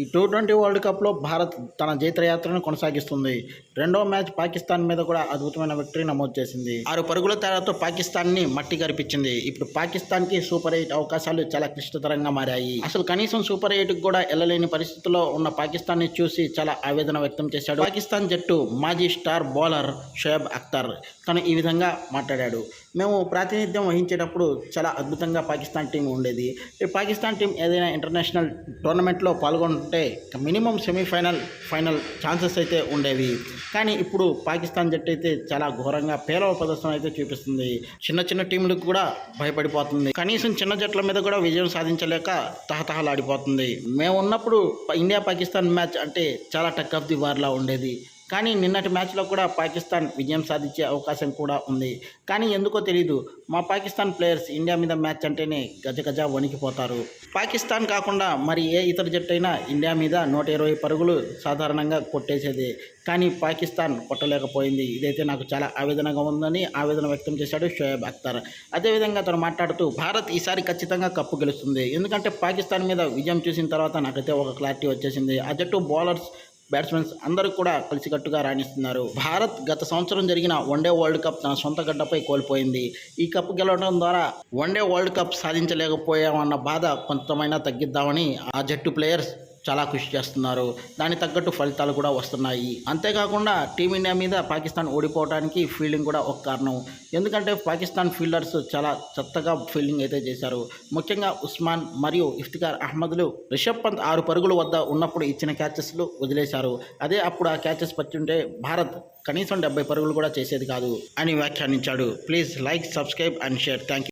ఈ two twenty world కప్లో భారత్ తన జైత్రయాత్రను కొనసాగిస్తుంది. రెండో మ్యాచ్ పాకిస్తాన్ మీద కూడా అద్భుతమైన విక్టరీ నమోదు చేసింది. ఆరు పరుగుల తేడాతో పాకిస్తాన్ని మట్టి గరిపించింది. ఇప్పుడు పాకిస్తాన్కి సూపర్ ఎయిట్ అవకాశాలు చాలా క్లిష్టతరంగా మారాయి. అసలు కనీసం సూపర్ ఎయిట్కి కూడా వెళ్ళలేని పరిస్థితిలో ఉన్న పాకిస్తాన్ని చూసి చాలా ఆవేదన వ్యక్తం చేశాడు. పాకిస్తాన్ జట్టు మాజీ స్టార్ బౌలర్ షోయబ్ అఖ్తర్. తను ఈ విధంగా మాట్లాడాడు. మేము ప్రాతినిధ్యం వహించేటప్పుడు చాలా అద్భుతంగా పాకిస్తాన్ టీం ఉండేది. ఈ పాకిస్తాన్ టీం ఏదైనా ఇంటర్నేషనల్ టోర్నమెంట్లో ఉంటే మినిమం సెమీఫైనల్ ఫైనల్ ఛాన్సెస్ అయితే ఉండేవి. కానీ ఇప్పుడు పాకిస్తాన్ జట్టు అయితే చాలా ఘోరంగా పేలవ ప్రదర్శన అయితే చూపిస్తుంది. చిన్న చిన్న టీంలకు కూడా భయపడిపోతుంది. కనీసం చిన్న జట్ల మీద కూడా విజయం సాధించలేక తహతహలాడిపోతుంది. మేము ఉన్నప్పుడు ఇండియా పాకిస్తాన్ మ్యాచ్ అంటే చాలా టక్ ఆఫ్ ది వార్లా ఉండేది. కానీ నిన్నటి మ్యాచ్లో కూడా పాకిస్తాన్ విజయం సాధించే అవకాశం కూడా ఉంది. కానీ ఎందుకో తెలియదు మా పాకిస్తాన్ ప్లేయర్స్ ఇండియా మీద మ్యాచ్ అంటేనే గజ గజ వణికిపోతారు. పాకిస్తాన్ కాకుండా మరి ఏ ఇతర జట్టు అయినా ఇండియా మీద నూట ఇరవై పరుగులు సాధారణంగా కొట్టేసేది. కానీ పాకిస్తాన్ కొట్టలేకపోయింది. ఇదైతే నాకు చాలా ఆవేదనగా ఉందని ఆవేదన వ్యక్తం చేశాడు షోయబ్ అఖ్తర్ అదేవిధంగా తను మాట్లాడుతూ భారత్ ఈసారి ఖచ్చితంగా కప్పు గెలుస్తుంది. ఎందుకంటే పాకిస్తాన్ మీద విజయం చూసిన తర్వాత నాకైతే ఒక క్లారిటీ వచ్చేసింది. ఆ జట్టు బౌలర్స్ బ్యాట్స్మెన్స్ అందరూ కూడా కలిసికట్టుగా రాణిస్తున్నారు. భారత్ గత సంవత్సరం జరిగిన వన్డే వరల్డ్ కప్ తన సొంత గడ్డపై కోల్పోయింది. ఈ కప్ గెలవడం ద్వారా వన్డే వరల్డ్ కప్ సాధించలేకపోయామన్న బాధ కొంతమైనా తగ్గిద్దామని ఆ జట్టు ప్లేయర్స్ చాలా కృషి చేస్తున్నారు. దానికి తగ్గట్టు ఫలితాలు కూడా వస్తున్నాయి. అంతేకాకుండా టీమిండియా మీద పాకిస్తాన్ ఓడిపోవడానికి ఫీల్డింగ్ కూడా ఒక కారణం. ఎందుకంటే పాకిస్తాన్ ఫీల్డర్స్ చాలా చెత్తగా ఫీల్డింగ్ అయితే చేశారు. ముఖ్యంగా ఉస్మాన్ మరియు ఇఫ్తికార్ అహ్మద్లు రిషబ్ పంత్ ఆరు పరుగుల వద్ద ఉన్నప్పుడు ఇచ్చిన క్యాచెస్లు వదిలేశారు. అదే అప్పుడు ఆ క్యాచెస్ పచ్చుంటే భారత్ కనీసం డెబ్బై పరుగులు కూడా చేసేది కాదు అని వ్యాఖ్యానించాడు. Please like subscribe and share. Thank you